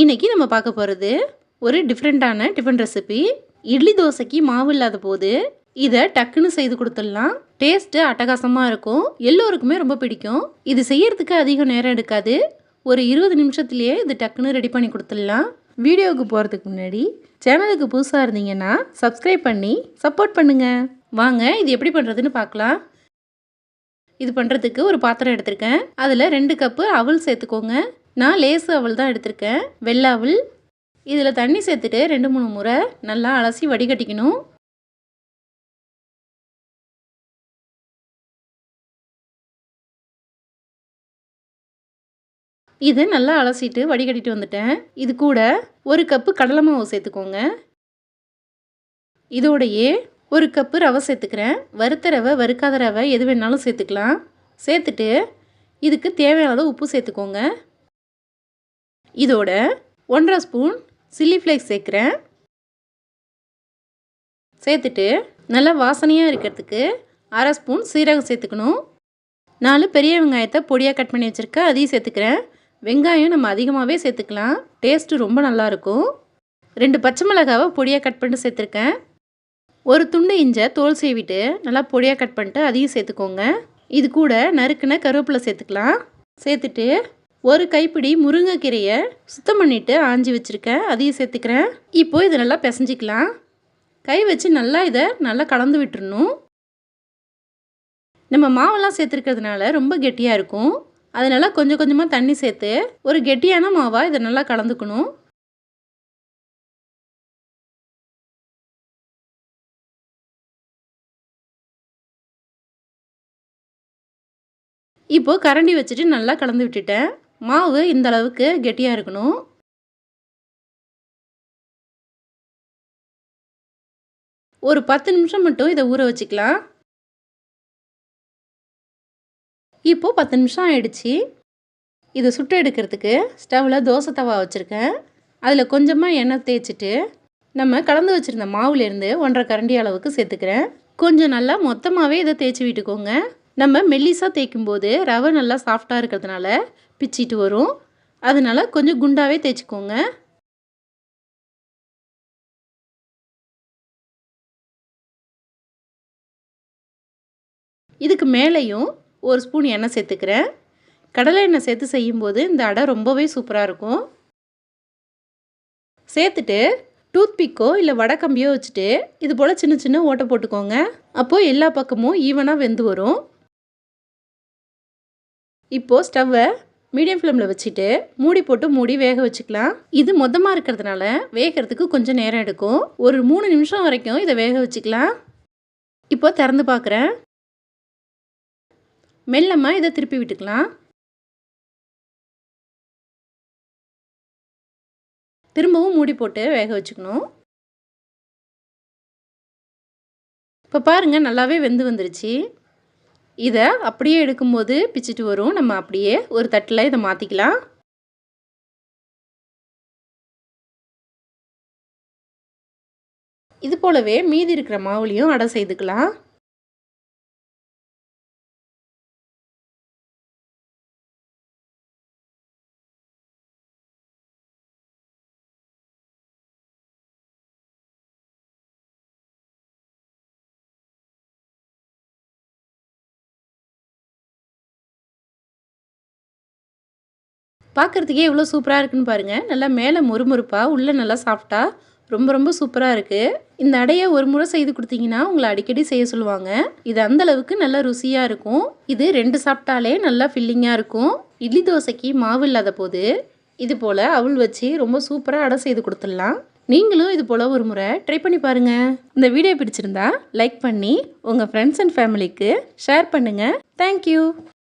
இன்றைக்கி நம்ம பார்க்க போகிறது ஒரு டிஃப்ரெண்ட்டான டிஃபன் ரெசிபி இட்லி தோசைக்கு மாவு இல்லாத போது இதை டக்குன்னு செய்து கொடுத்துடலாம். டேஸ்ட்டு அட்டகாசமாக இருக்கும். எல்லோருக்குமே ரொம்ப பிடிக்கும். இது செய்யறதுக்கு அதிக நேரம் எடுக்காது. ஒரு இருபது நிமிஷத்துலேயே இது டக்குன்னு ரெடி பண்ணி கொடுத்துடலாம். வீடியோவுக்கு போகிறதுக்கு முன்னாடி சேனலுக்கு புதுசாக இருந்தீங்கன்னா சப்ஸ்கிரைப் பண்ணி சப்போர்ட் பண்ணுங்கள் வாங்க இது எப்படி பண்ணுறதுன்னு பார்க்கலாம். இது பண்ணுறதுக்கு ஒரு பாத்திரம் எடுத்திருக்கேன். அதில் ரெண்டு கப்பு அவல் சேர்த்துக்கோங்க. நான் லேசு அவள் தான் எடுத்திருக்கேன். வெள்ளை இதில் தண்ணி சேர்த்துட்டு ரெண்டு மூணு முறை நல்லா அலசி வடிகட்டிக்கணும். இது நல்லா அலசிட்டு வடிகட்டிட்டு வந்துட்டேன். இது கூட ஒரு கப்பு கடலை மாவு சேர்த்துக்கோங்க. இதோடையே ஒரு கப்பு ரவை சேர்த்துக்கிறேன். வறுத்த ரவை வறுக்காத ரவை எது வேணாலும் சேர்த்துக்கலாம். சேர்த்துட்டு இதுக்கு தேவையான அளவு உப்பு சேர்த்துக்கோங்க. இதோட ஒன்றரை ஸ்பூன் சில்லி ஃப்ளேக்ஸ் சேர்க்குறேன். சேர்த்துட்டு நல்லா வாசனையாக இருக்கிறதுக்கு அரை ஸ்பூன் சீரகம் சேர்த்துக்கணும். நாலு பெரிய வெங்காயத்தை பொடியாக கட் பண்ணி வச்சுருக்கேன் அதையும் சேர்த்துக்கிறேன். வெங்காயம் நம்ம அதிகமாகவே சேர்த்துக்கலாம். டேஸ்ட்டு ரொம்ப நல்லாயிருக்கும் ரெண்டு பச்சை மிளகாவை பொடியாக கட் பண்ணிட்டு சேர்த்துருக்கேன். ஒரு துண்டு இஞ்சை தோல் சீவிட்டு நல்லா பொடியாக கட் பண்ணிட்டு அதையும் சேர்த்துக்கோங்க. இது கூட நறுக்குன கருவேப்பிலை சேர்த்துக்கலாம். சேர்த்துட்டு ஒரு கைப்பிடி முருங்கைக்கீரையை சுத்தம் பண்ணிவிட்டு ஆஞ்சி வச்சுருக்கேன். அதையும் சேர்த்துக்கிறேன். இப்போது இதை நல்லா பிசைஞ்சிக்கலாம். கை வச்சு நல்லா இதை நல்லா கலந்து விட்டுருணும் நம்ம மாவெல்லாம் சேர்த்துருக்கிறதுனால ரொம்ப கெட்டியாக இருக்கும். அதனால் கொஞ்சம் கொஞ்சமாக தண்ணி சேர்த்து ஒரு கெட்டியான மாவாக இதை நல்லா கலந்துக்கணும். இப்போது கரண்டி வச்சுட்டு நல்லா கலந்து விட்டுட்டேன். மாவு இந்த அளவுக்கு கெட்டியாக இருக்கணும். ஒரு பத்து நிமிஷம் மட்டும் இதை ஊற வச்சுக்கலாம். இப்போது பத்து நிமிஷம் ஆயிடுச்சு. இதை சுட்டு எடுக்கிறதுக்கு ஸ்டவ்வில் தோசை தவா வச்சுருக்கேன். அதில் கொஞ்சமாக எண்ணெய் தேய்ச்சிட்டு நம்ம கலந்து வச்சுருந்த மாவுலேருந்து ஒன்றரை கரண்டி அளவுக்கு சேர்த்துக்கிறேன். கொஞ்சம் நல்லா மொத்தமாகவே இதை தேய்ச்சி விட்டுக்கோங்க. நம்ம மெல்லிஸாக தேய்க்கும்போது ரவை நல்லா சாஃப்டாக இருக்கிறதுனால பிச்சிட்டு வரும். அதனால் கொஞ்சம் குண்டாகவே தேய்ச்சிக்கோங்க. இதுக்கு மேலேயும் ஒரு ஸ்பூன் எண்ணெய் சேர்த்துக்கிறேன். கடலை எண்ணெய் சேர்த்து செய்யும்போது இந்த அடை ரொம்பவே சூப்பராக இருக்கும். சேர்த்துட்டு டூத் பிக்கோ இல்லை வடக்கம்பியோ வச்சுட்டு இது போல் சின்ன சின்ன ஓட்டை போட்டுக்கோங்க. அப்போது எல்லா பக்கமும் ஈவனாக வெந்து வரும். இப்போது ஸ்டவ்வை மீடியம் ஃப்ளேமில் வச்சுட்டு மூடி போட்டு மூடி வேக வச்சுக்கலாம். இது மொத்தமாக இருக்கிறதுனால வேகிறதுக்கு கொஞ்சம் நேரம் எடுக்கும். ஒரு மூணு நிமிஷம் வரைக்கும் இதை வேக வச்சுக்கலாம். இப்போ திறந்து பார்க்குறேன். மெல்லமாக இதை திருப்பி விட்டுக்கலாம். திரும்பவும் மூடி போட்டு வேக வச்சுக்கணும். இப்போ பாருங்கள் நல்லாவே வெந்து வந்துருச்சு. இதை அப்படியே எடுக்கும்போது பிச்சுட்டு வரும். நம்ம அப்படியே ஒரு தட்டில் இதை மாற்றிக்கலாம் இது போலவே மீதி இருக்கிற மாவுலையும் அடை செய்துக்கலாம். பார்க்குறதுக்கே எவ்வளோ சூப்பராக இருக்குன்னு பாருங்கள் நல்லா மேலே மொறுமொறுப்பாக உள்ளே நல்லா சாஃப்டாக ரொம்ப ரொம்ப சூப்பராக இருக்குது இந்த அடையை ஒரு முறை செய்து கொடுத்தீங்கன்னா உங்களை அடிக்கடி செய்ய சொல்லுவாங்க. இது அந்தளவுக்கு நல்லா ருசியாக இருக்கும். இது ரெண்டு சாப்பிட்டாலே நல்லா ஃபில்லிங்காக இருக்கும். இட்லி தோசைக்கு மாவு இல்லாத போது இது போல் அவள் வச்சு ரொம்ப சூப்பராக அடை செய்து கொடுத்துடலாம். நீங்களும் இது போல் ஒரு முறை ட்ரை பண்ணி பாருங்கள் இந்த வீடியோ பிடிச்சிருந்தா லைக் பண்ணி உங்கள் ஃப்ரெண்ட்ஸ் அண்ட் ஃபேமிலிக்கு ஷேர் பண்ணுங்கள் தேங்க்யூ